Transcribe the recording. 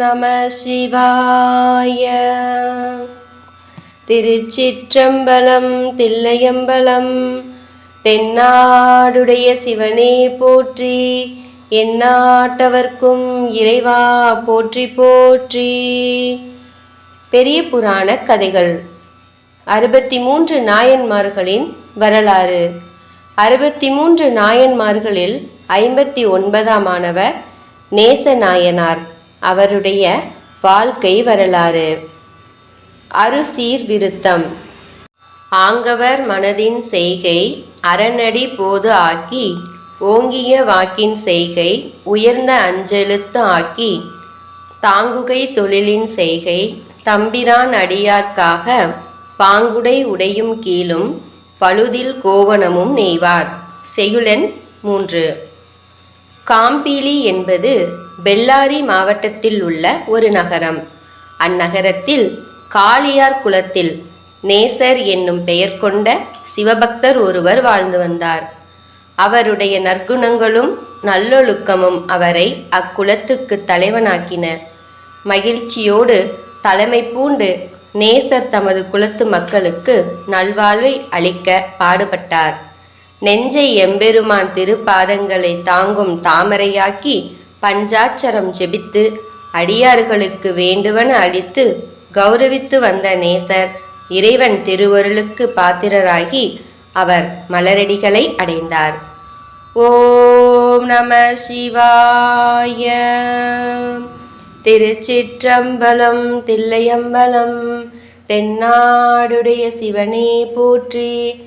நம சிவாய. திருச்சிற்றம்பலம் தில்லையம்பலம் தென்னாடுடைய சிவனே போற்றி எந்நாட்டவர்க்கும் இறைவா போற்றி போற்றி. பெரிய புராண கதைகள். அறுபத்தி மூன்று நாயன்மார்களின் வரலாறு. அறுபத்தி மூன்று நாயன்மார்களில் ஐம்பத்தி ஒன்பதாமானவர் நேச நாயனார் அவருடைய வாழ்க்கை வரலாறு. அருசீர் விருத்தம் ஆங்கவர் மனதின் செய்கை அறநடி போது ஆக்கி ஓங்கிய வாக்கின் செய்கை உயர்ந்த அஞ்செழுத்து ஆக்கி தாங்குகை தொழிலின் செய்கை தம்பிரான் அடியார்க்காக பாங்குடை உடையும் கீழும் பழுதில் கோவணமும் நெய்வார். செய்யுளன் மூன்று. காம்பீலி என்பது பெல்லாரி மாவட்டத்தில் உள்ள ஒரு நகரம். அந்நகரத்தில் காளியார் குலத்தில் நேசர் என்னும் பெயர் கொண்ட சிவபக்தர் ஒருவர் வாழ்ந்து வந்தார். அவருடைய நற்குணங்களும் நல்லொழுக்கமும் அவரை அக்குலத்துக்கு தலைவனாக்கின. மகிழ்ச்சியோடு தலைமை பூண்டு நேசர் தமது குலத்து மக்களுக்கு நல்வாழ்வை அளிக்க பாடுபட்டார். நெஞ்சை எம்பெருமான் திருப்பாதங்களை தாங்கும் தாமரையாக்கி பஞ்சாட்சரம் ஜெபித்து அடியார்களுக்கு வேண்டுவன அளித்து கௌரவித்து வந்த நேசர் இறைவன் திருவருளுக்கு பாத்திரராகி அவர் மலரடிகளை அடைந்தார். ஓம் நம சிவாய. திருச்சிற்றம்பலம் தில்லையம்பலம் தென்னாடுடைய சிவனே போற்றி.